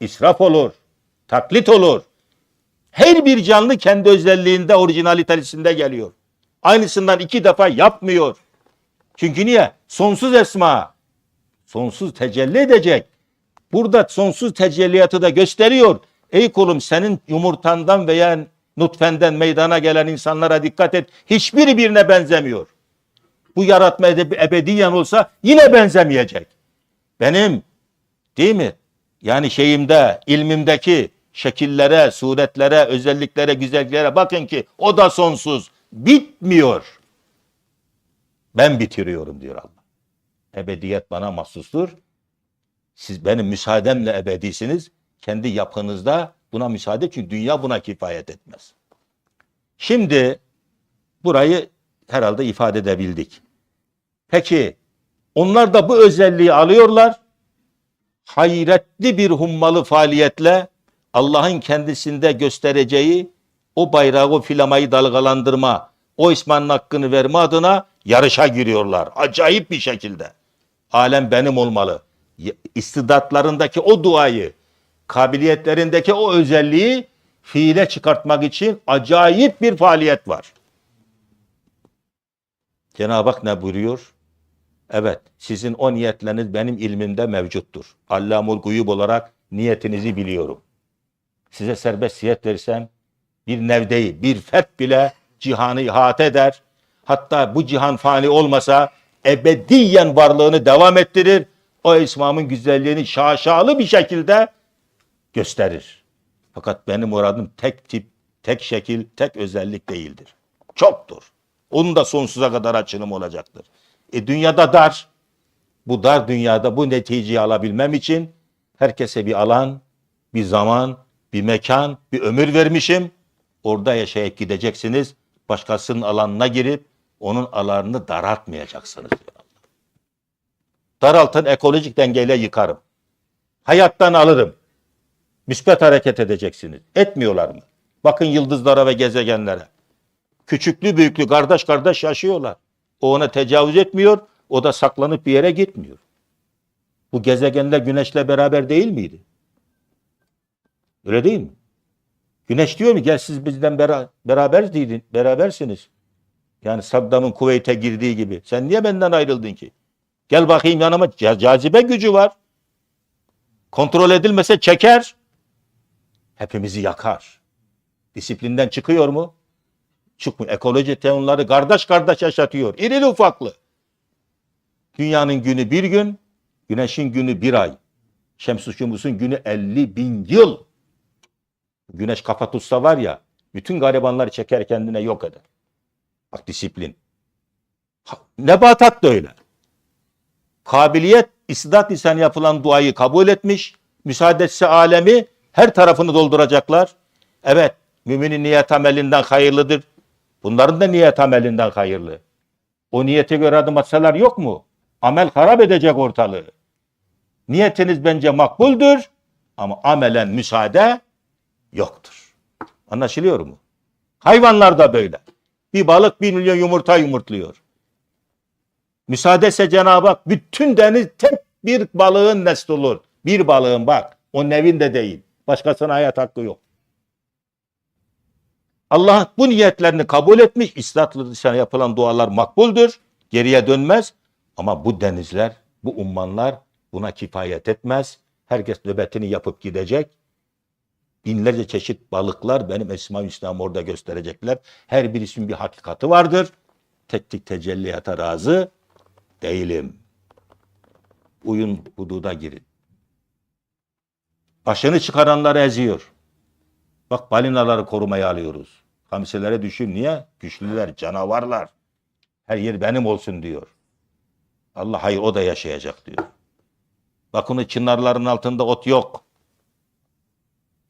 israf olur, taklit olur. Her bir canlı kendi özelliğinde, orijinalitesinde geliyor. Aynısından iki defa yapmıyor. Çünkü niye? Sonsuz esma. Sonsuz tecelli edecek. Burada sonsuz tecelliyatı da gösteriyor. Ey kulum senin yumurtandan veya nutfenden meydana gelen insanlara dikkat et. Hiçbiri birine benzemiyor. Bu yaratma ebediyen olsa yine benzemeyecek. Benim değil mi? Yani şeyimde, ilmimdeki şekillere, suretlere, özelliklere, güzelliklere bakın ki o da sonsuz. Bitmiyor. Ben bitiriyorum diyor Allah. Ebediyet bana mahsustur. Siz benim müsaademle ebedisiniz. Kendi yapınızda buna müsaade çünkü dünya buna kifayet etmez. Şimdi burayı herhalde ifade edebildik. Peki onlar da bu özelliği alıyorlar. Hayretli bir hummalı faaliyetle Allah'ın kendisinde göstereceği o bayrağı, o filamayı dalgalandırma, o ismanın hakkını verme adına yarışa giriyorlar. Acayip bir şekilde. Alem benim olmalı. İstidatlarındaki o duayı, kabiliyetlerindeki o özelliği fiile çıkartmak için acayip bir faaliyet var. Cenab-ı Hak ne buyuruyor? Evet, sizin o niyetleriniz benim ilmimde mevcuttur. Allamul guyub olarak niyetinizi biliyorum. Size serbest niyet versem bir nevdeyi, bir fert bile cihanı ihate eder. Hatta bu cihan fani olmasa ebediyen varlığını devam ettirir. O İslam'ın güzelliğini şaşalı bir şekilde gösterir. Fakat benim muradım tek tip, tek şekil, tek özellik değildir. Çoktur. Onun da sonsuza kadar açılım olacaktır. E dünyada dar. Bu dar dünyada bu neticeyi alabilmem için herkese bir alan, bir zaman, bir mekan, bir ömür vermişim. Orada yaşayıp gideceksiniz. Başkasının alanına girip onun alanını daraltmayacaksınız. diyor. Daraltın ekolojik dengeyle yıkarım. Hayattan alırım. Müsbet hareket edeceksiniz. Etmiyorlar mı? Bakın yıldızlara ve gezegenlere. Küçüklü büyüklü kardeş kardeş yaşıyorlar. O ona tecavüz etmiyor. O da saklanıp bir yere gitmiyor. Bu gezegenler güneşle beraber değil miydi? Öyle değil mi? Güneş diyor mu gel siz bizden bera beraber değilin, berabersiniz. Yani Saddam'ın Kuveyt'e girdiği gibi. Sen niye benden ayrıldın ki? Gel bakayım yanıma. Ca- Cazibe gücü var. Kontrol edilmese çeker. Hepimizi yakar. Disiplinden çıkıyor mu? Çıkmıyor. Ekoloji teorları kardeş kardeş yaşatıyor. İrili ufaklı. Dünyanın günü bir gün, güneşin günü bir ay. Şems-i Şumus'un günü 50 bin yıl. Güneş kafa tutsa var ya, bütün garibanları çeker kendine yok eder. Bak disiplin. Nebatat da öyle. Kabiliyet, istidat lisanı yapılan duayı kabul etmiş. Müsaade alemi her tarafını dolduracaklar. Evet, müminin niyet amelinden hayırlıdır. Bunların da niyet amelinden hayırlı. O niyete göre adım atsalar yok mu? Amel harap edecek ortalığı. Niyetiniz bence makbuldür ama amelen müsaade yoktur. Anlaşılıyor mu? Hayvanlar da böyle. Bir balık bir milyon yumurta yumurtluyor. Müsaadese Cenab-ı Hak bütün deniz tek bir balığın nesli olur. Bir balığın bak. O nevin de değil. Başkasına hayat hakkı yok. Allah bu niyetlerini kabul etmiş. İslatlı lisanı yapılan dualar makbuldür. Geriye dönmez. Ama bu denizler, bu ummanlar buna kifayet etmez. Herkes nöbetini yapıp gidecek. Binlerce çeşit balıklar benim Esma-ı Hüsna'mı orada gösterecekler. Her birisinin bir hakikati vardır. Tek tek tecelliyata razı değilim. Uyun hududa girin. Başını çıkaranları eziyor. Bak balinaları korumaya alıyoruz. Hamsilere düşün. Niye? Güçlüler, canavarlar. Her yer benim olsun diyor. Allah hayır o da yaşayacak diyor. Bak onu çınarların altında ot yok.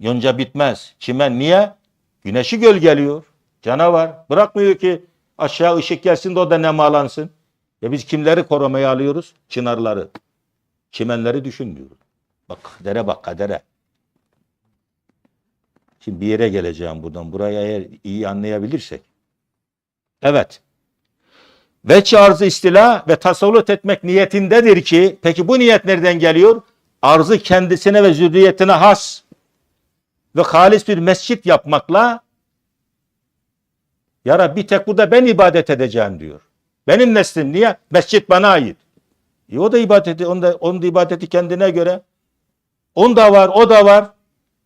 Yonca bitmez. Çimen niye? Güneşi gölgeliyor. Canavar. Bırakmıyor ki aşağı ışık gelsin de o da nemalansın. Ya biz kimleri korumaya alıyoruz? Çınarları. Çimenleri düşünmüyoruz. Bak kadere bak kadere. Şimdi bir yere geleceğim buradan. Burayı eğer iyi anlayabilirsek. Evet. Veç arzı istila ve tasallut etmek niyetindedir ki, peki bu niyet nereden geliyor? arzı kendisine ve zürriyetine has ve halis bir mescit yapmakla ya Rabbi tek burada ben ibadet edeceğim diyor. Benim neslim niye? Mescit bana ait. E o da ibadeti, onun da, onun da ibadeti kendine göre. On da var, o da var.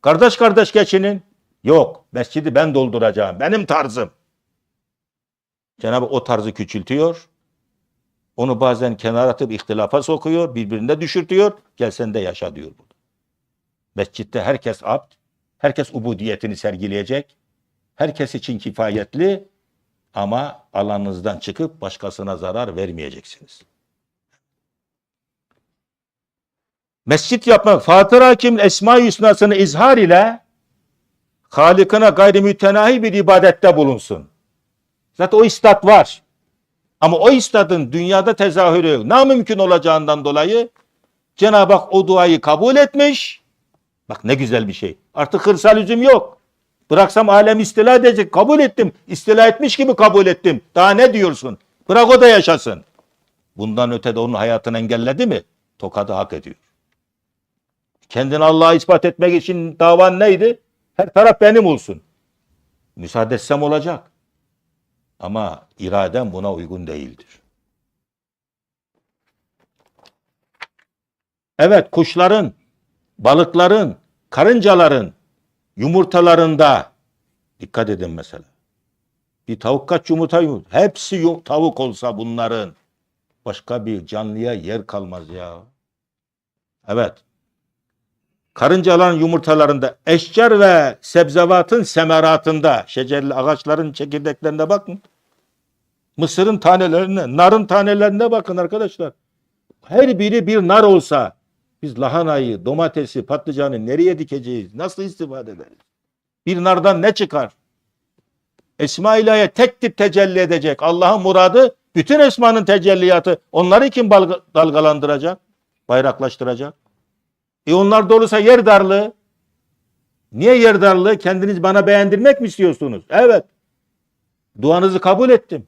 Kardeş kardeş geçinin. Yok, mescidi ben dolduracağım. Benim tarzım. Cenab-ı o tarzı küçültüyor. Onu bazen kenara atıp ihtilafa sokuyor, birbirine düşürtüyor. Gel sen de yaşa diyor burada. Mescitte herkes abd, herkes ubudiyetini sergileyecek. Herkes için kifayetli ama alanınızdan çıkıp başkasına zarar vermeyeceksiniz. Mescit yapmak, Fatır Hakim Esma-i Hüsna'sını izhar ile Halikine gayrimütenahi bir ibadette bulunsun. Zaten o istat var. Ama o istadın dünyada tezahürü namümkün olacağından dolayı Cenab-ı Hak o duayı kabul etmiş. Bak ne güzel bir şey. Artık hırsal üzüm yok. Bıraksam alem istila edecek. Kabul ettim. İstila etmiş gibi kabul ettim. Daha ne diyorsun? Bırak o da yaşasın. Bundan öte de onun hayatını engelledi mi? Tokadı hak ediyor. Kendini Allah'a ispat etmek için davan neydi? Her taraf benim olsun. Müsaade etsem olacak. Ama iradem buna uygun değildir. Evet kuşların, balıkların, karıncaların yumurtalarında dikkat edin mesela. Bir tavuk kaç yumurta yumurta? Hepsi yu- tavuk olsa bunların başka bir canlıya yer kalmaz ya. Evet. Karıncaların yumurtalarında, eşcar ve sebzevatın semeratında, şecerli ağaçların çekirdeklerine bakın. Mısırın tanelerine, narın tanelerine bakın arkadaşlar. Her biri bir nar olsa biz lahanayı, domatesi, patlıcanı nereye dikeceğiz? Nasıl istifade ederiz? Bir nardan ne çıkar? Esma ilahiye tek tip tecelli edecek. Allah'ın muradı bütün esmanın tecelliyatı. Onları kim dalgalandıracak? Bayraklaştıracak? E onlar da olursa yer darlığı. Niye yer darlığı? Kendiniz bana beğendirmek mi istiyorsunuz? Evet. Duanızı kabul ettim.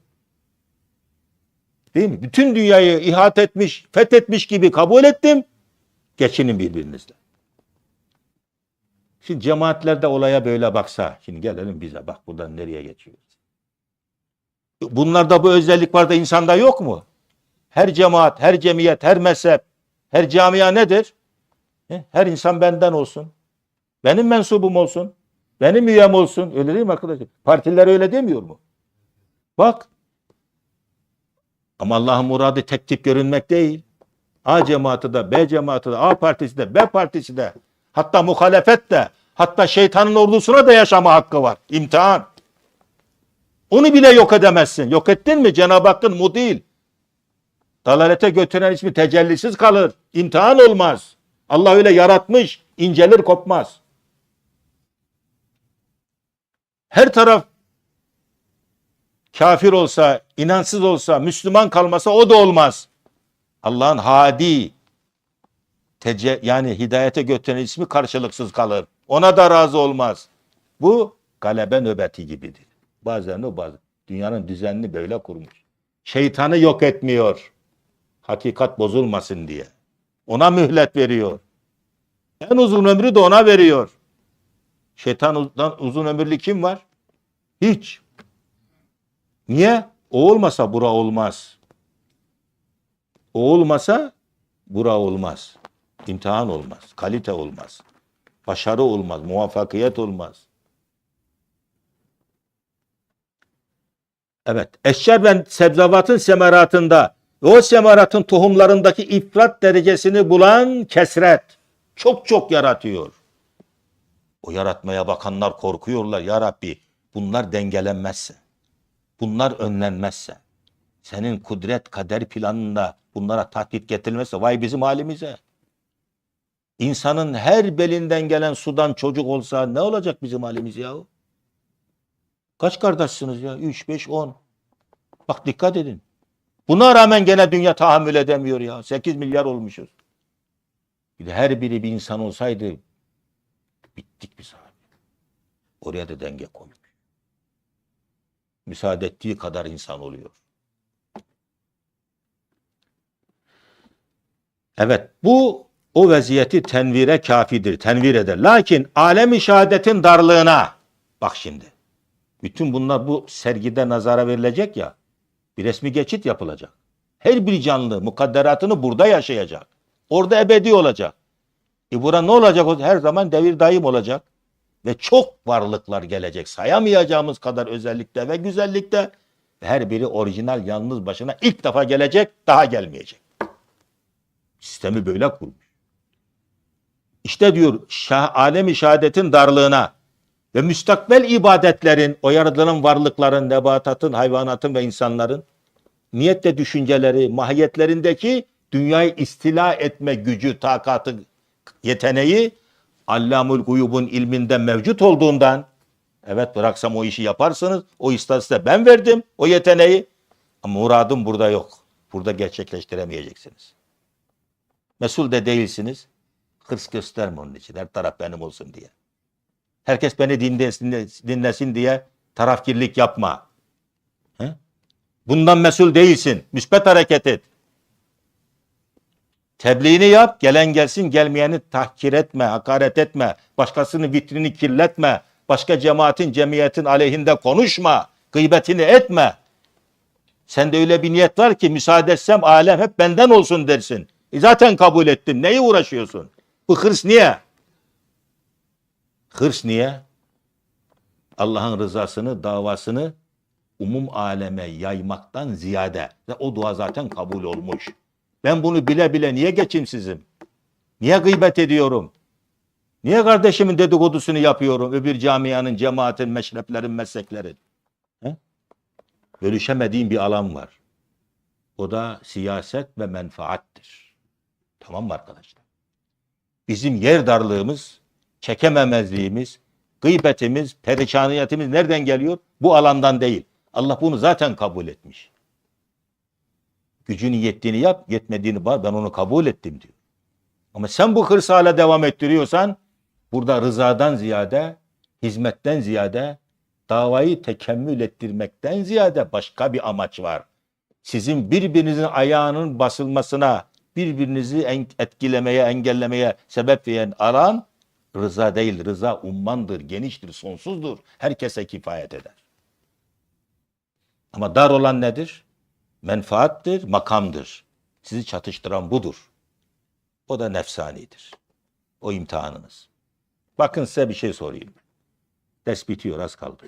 Değil mi? Bütün dünyayı ihat etmiş, fethetmiş gibi kabul ettim. Geçinin birbirinizle. Şimdi cemaatlerde olaya böyle baksa, şimdi gelelim bize bak buradan nereye geçiyoruz. Bunlarda bu özellik var da insanda yok mu? Her cemaat, her cemiyet, her mezhep, her camia nedir? He? Her insan benden olsun. Benim mensubum olsun. Benim üyem olsun. Öyle değil mi arkadaşlar? Partiler öyle demiyor mu? Bak. Ama Allah'ın muradı tek tip görünmek değil. A cemaati de, B cemaati de, A partisi de, B partisi de, hatta muhalefet de, hatta şeytanın ordusuna da yaşama hakkı var. İmtihan. Onu bile yok edemezsin. Yok ettin mi Cenab-ı Hakk'ın mu değil. Dalalete götüren ismi tecellisiz kalır. İmtihan olmaz. Allah öyle yaratmış. incelir kopmaz. Her taraf kafir olsa, inansız olsa, Müslüman kalmasa o da olmaz. Allah'ın hadi tece yani hidayete götüren ismi karşılıksız kalır. Ona da razı olmaz. Bu galebe nöbeti gibidir. Bazen o bazen. Dünyanın düzenini böyle kurmuş. Şeytanı yok etmiyor. Hakikat bozulmasın diye. Ona mühlet veriyor. En uzun ömrü de ona veriyor. Şeytandan uzun ömürlü kim var? Hiç. Niye? O olmasa bura olmaz. O olmasa bura olmaz. İmtihan olmaz. Kalite olmaz. Başarı olmaz. Muvaffakiyet olmaz. Evet. Eşyar ve sebzevatın semeratında ve o tohumlarındaki ifrat derecesini bulan kesret çok çok yaratıyor. O yaratmaya bakanlar korkuyorlar. Ya Rabbi bunlar dengelenmezse, bunlar önlenmezse, senin kudret kader planında bunlara tahdit getirilmezse vay bizim halimize. İnsanın her belinden gelen sudan çocuk olsa ne olacak bizim halimiz yahu? Kaç kardeşsiniz ya? 3, 5, 10. Bak dikkat edin. Buna rağmen gene dünya tahammül edemiyor ya. 8 milyar olmuşuz. Bir de her biri bir insan olsaydı bittik biz abi. Oraya da denge koymuş. Müsaade ettiği kadar insan oluyor. Evet bu o vaziyeti tenvire kafidir, tenvir eder. Lakin alem-i şehadetin darlığına, bak şimdi, bütün bunlar bu sergide nazara verilecek ya, bir resmi geçit yapılacak. Her bir canlı mukadderatını burada yaşayacak. Orada ebedi olacak. E bura ne olacak? Her zaman devir daim olacak. Ve çok varlıklar gelecek. Sayamayacağımız kadar özellikte ve güzellikte. Her biri orijinal yalnız başına ilk defa gelecek, daha gelmeyecek. Sistemi böyle kurmuş. İşte diyor şah, alemi şehadetin darlığına ve müstakbel ibadetlerin, o yaratılan varlıkların, nebatatın, hayvanatın ve insanların niyet ve düşünceleri, mahiyetlerindeki dünyayı istila etme gücü, takatı, yeteneği Allamul Guyub'un ilminde mevcut olduğundan evet bıraksam o işi yaparsınız. O istatistikte ben verdim o yeteneği. Ama muradım burada yok. Burada gerçekleştiremeyeceksiniz. Mesul de değilsiniz. Hırs gösterme onun için. Her taraf benim olsun diye. Herkes beni dinlesin, dinlesin diye tarafkirlik yapma. He? Bundan mesul değilsin. Müspet hareket et. Tebliğini yap, gelen gelsin, gelmeyeni tahkir etme, hakaret etme, başkasının vitrini kirletme, başka cemaatin, cemiyetin aleyhinde konuşma, gıybetini etme. Sende öyle bir niyet var ki müsaade etsem alem hep benden olsun dersin. E zaten kabul ettim. Neyi uğraşıyorsun? Bu hırs niye? Hırs niye? Allah'ın rızasını, davasını umum aleme yaymaktan ziyade. Ve o dua zaten kabul olmuş. Ben bunu bile bile niye geçimsizim? Niye gıybet ediyorum? Niye kardeşimin dedikodusunu yapıyorum? Öbür camianın, cemaatin, meşreplerin, mesleklerin. He? Bölüşemediğim bir alan var. O da siyaset ve menfaattir. Tamam mı arkadaşlar? Bizim yer darlığımız, çekememezliğimiz, gıybetimiz, perişaniyetimiz nereden geliyor? Bu alandan değil. Allah bunu zaten kabul etmiş. Gücünün yettiğini yap, yetmediğini var. Ben onu kabul ettim diyor. Ama sen bu hırsı devam ettiriyorsan burada rızadan ziyade, hizmetten ziyade, davayı tekemmül ettirmekten ziyade başka bir amaç var. Sizin birbirinizin ayağının basılmasına, birbirinizi etkilemeye, engellemeye sebep veren alan rıza değil. Rıza ummandır, geniştir, sonsuzdur. Herkese kifayet eder. Ama dar olan nedir? Menfaattir, makamdır. Sizi çatıştıran budur. O da nefsanidir. O imtihanınız. Bakın size bir şey sorayım. Ders bitiyor az kaldı.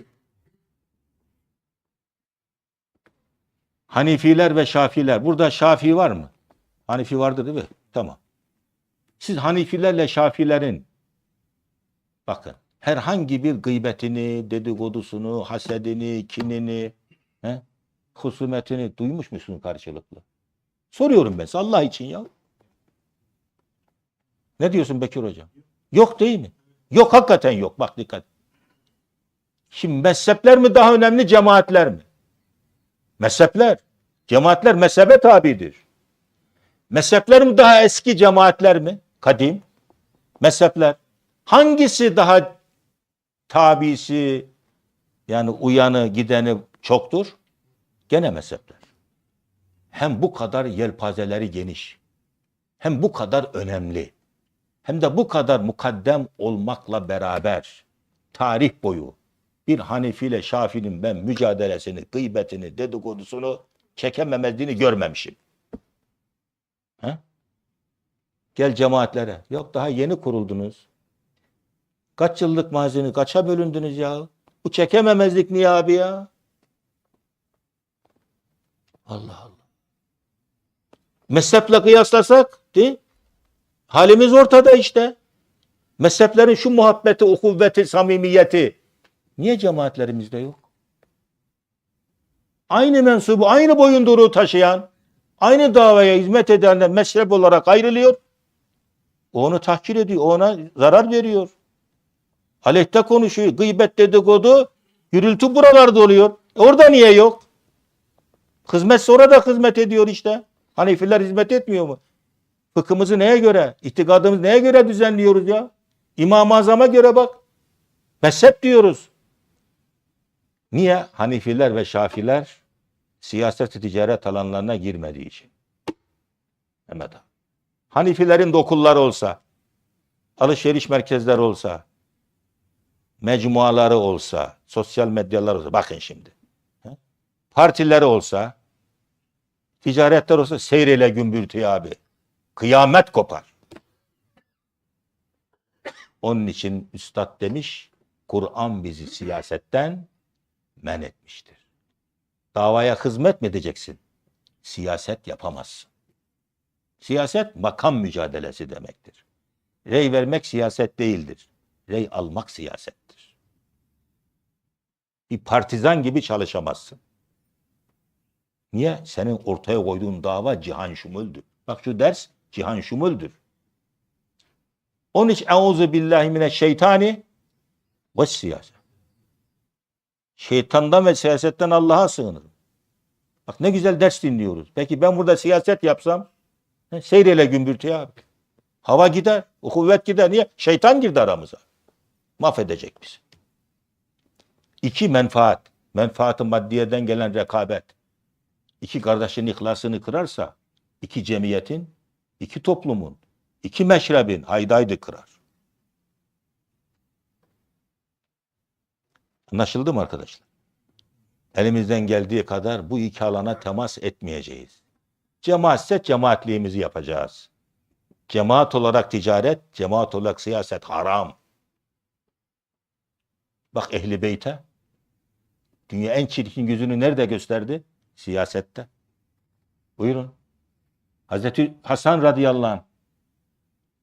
Hanifiler ve Şafiler. Burada Şafii var mı? Hanifi vardır değil mi? Tamam. Siz Hanifilerle Şafilerin bakın herhangi bir gıybetini, dedikodusunu, hasedini, kinini, he, husumetini duymuş musun karşılıklı? Soruyorum ben size Allah için ya. Ne diyorsun Bekir Hocam? Yok değil mi? Yok hakikaten yok. Bak dikkat. Şimdi mezhepler mi daha önemli, cemaatler mi? Mezhepler. Cemaatler mezhebe tabidir. Mezhepler mi daha eski, cemaatler mi? Kadim. Mezhepler. Hangisi daha tabisi, yani uyanı, gideni çoktur? Gene mezhepler. Hem bu kadar yelpazeleri geniş, hem bu kadar önemli, hem de bu kadar mukaddem olmakla beraber tarih boyu bir Hanefi ile Şafi'nin ben mücadelesini, gıybetini, dedikodusunu çekememezliğini görmemişim. He? Gel cemaatlere. Yok daha yeni kuruldunuz. Kaç yıllık mazini kaça bölündünüz ya? Bu çekememezlik niye abi ya? Allah Allah. Mezheple kıyaslasak değil Halimiz ortada işte. Mezheplerin şu muhabbeti, o kuvveti, samimiyeti niye cemaatlerimizde yok? Aynı mensubu, aynı boyunduruğu taşıyan, aynı davaya hizmet edenler mezhep olarak ayrılıyor. O onu tahkir ediyor, ona zarar veriyor. Aleyhte konuşuyor, gıybet dedikodu, gürültü buralarda oluyor. Orada niye yok? Hizmet sonra da hizmet ediyor işte. Hanefiler hizmet etmiyor mu? Fıkhımızı neye göre, itikadımızı neye göre düzenliyoruz ya? İmam-ı Azam'a göre bak. Mezhep diyoruz. Niye? Hanifiler ve Şafiler siyaset ticaret alanlarına girmediği için. Mehmet. Hanifilerin de okulları olsa, alışveriş merkezleri olsa, mecmuaları olsa, sosyal medyalar olsa, bakın şimdi. Partileri olsa, ticaretler olsa seyreyle gümbürtü abi. Kıyamet kopar. Onun için üstad demiş, Kur'an bizi siyasetten men etmiştir. Davaya hizmet mi edeceksin? Siyaset yapamazsın. Siyaset makam mücadelesi demektir. Rey vermek siyaset değildir. Rey almak siyasettir. Bir partizan gibi çalışamazsın. Niye? Senin ortaya koyduğun dava cihan şumüldür. Bak şu ders cihan şumüldür. Onun için euzu billahi mineşşeytani ve siyaset. Şeytandan ve siyasetten Allah'a sığınırım. Bak ne güzel ders dinliyoruz. Peki ben burada siyaset yapsam he, seyreyle gümbürtü abi. Hava gider, o kuvvet gider. Niye? Şeytan girdi aramıza. Mahvedecek bizi. İki menfaat. Menfaatı maddiyeden gelen rekabet. İki kardeşin ihlasını kırarsa iki cemiyetin, iki toplumun, iki meşrebin haydaydı kırar. Anlaşıldı mı arkadaşlar? Elimizden geldiği kadar bu iki alana temas etmeyeceğiz. Cemaatse cemaatliğimizi yapacağız. Cemaat olarak ticaret, cemaat olarak siyaset haram. Bak Ehli Beyt'e. Dünya en çirkin yüzünü nerede gösterdi? Siyasette. Buyurun. Hazreti Hasan radıyallahu anh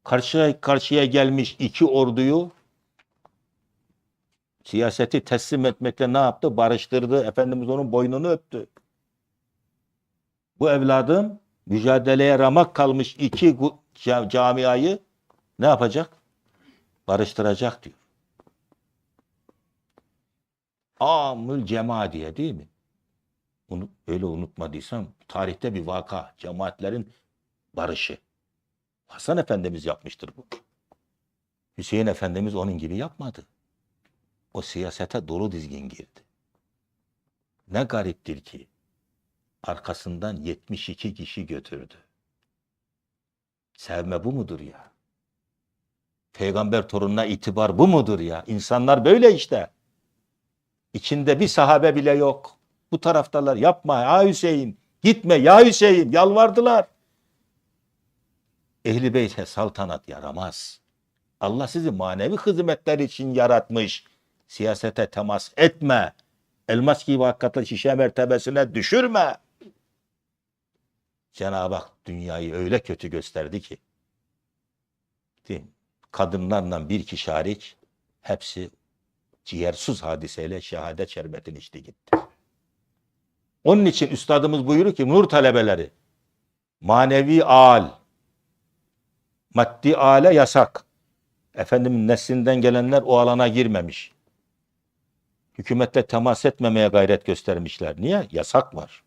karşıya karşıya gelmiş iki orduyu siyaseti teslim etmekle ne yaptı? Barıştırdı. Efendimiz onun boynunu öptü. Bu evladım mücadeleye ramak kalmış iki camiayı ne yapacak? Barıştıracak diyor. Amül cema diye değil mi? Onu öyle unutmadıysam tarihte bir vaka. Cemaatlerin barışı. Hasan Efendimiz yapmıştır bu. Hüseyin Efendimiz onun gibi yapmadı. O siyasete dolu dizgin girdi. Ne gariptir ki arkasından 72 kişi götürdü. Sevme bu mudur ya? Peygamber torununa itibar bu mudur ya? İnsanlar böyle işte. İçinde bir sahabe bile yok. Bu taraftalar yapma ya Hüseyin. Gitme ya Hüseyin. Yalvardılar. Ehli beyte saltanat yaramaz. Allah sizi manevi hizmetler için yaratmış. Siyasete temas etme. Elmas gibi hakikaten şişe mertebesine düşürme. Cenab-ı Hak dünyayı öyle kötü gösterdi ki. Değil mi? Kadınlarla bir kişi hariç hepsi ciğersiz hadiseyle şehadet şerbetini içti gitti. Onun için üstadımız buyuruyor ki nur talebeleri manevi al, maddi ale yasak. Efendim neslinden gelenler o alana girmemiş. Hükümetle temas etmemeye gayret göstermişler. Niye? Yasak var.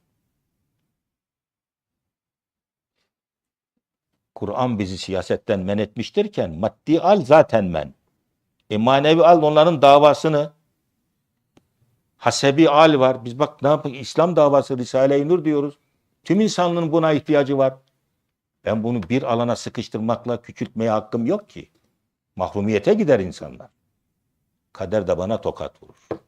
Kur'an bizi siyasetten men etmiştirken maddi al zaten men. E manevi al onların davasını hasebi al var. Biz bak ne yapıyoruz? İslam davası Risale-i Nur diyoruz. Tüm insanlığın buna ihtiyacı var. Ben bunu bir alana sıkıştırmakla küçültmeye hakkım yok ki. Mahrumiyete gider insanlar. Kader de bana tokat vurur.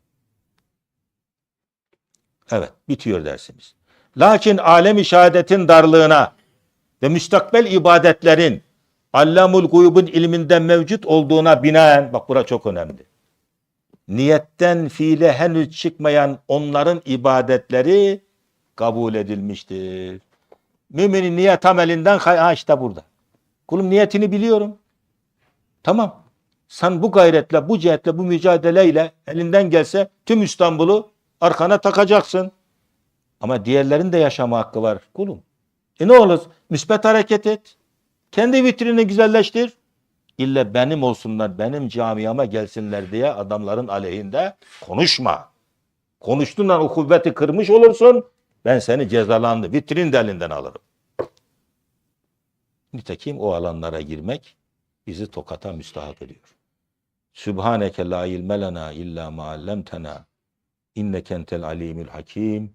Evet, bitiyor dersimiz. Lakin alem-i şehadetin darlığına ve müstakbel ibadetlerin Allamul Guyub'un ilminde mevcut olduğuna binaen, bak bura çok önemli. Niyetten fiile henüz çıkmayan onların ibadetleri kabul edilmiştir. Müminin niyet amelinden ha işte burada. Kulum niyetini biliyorum. Tamam. Sen bu gayretle, bu cihetle, bu mücadeleyle elinden gelse tüm İstanbul'u arkana takacaksın. Ama diğerlerin de yaşama hakkı var kulum. E ne olur? Müspet hareket et. Kendi vitrini güzelleştir. İlle benim olsunlar, benim camiama gelsinler diye adamların aleyhinde konuşma. Konuştuğun o kuvveti kırmış olursun. Ben seni cezalandı. Vitrin de elinden alırım. Nitekim o alanlara girmek bizi tokata müstahak ediyor. Sübhaneke la ilme lena illa ma allamtena inneke entel alimul hakim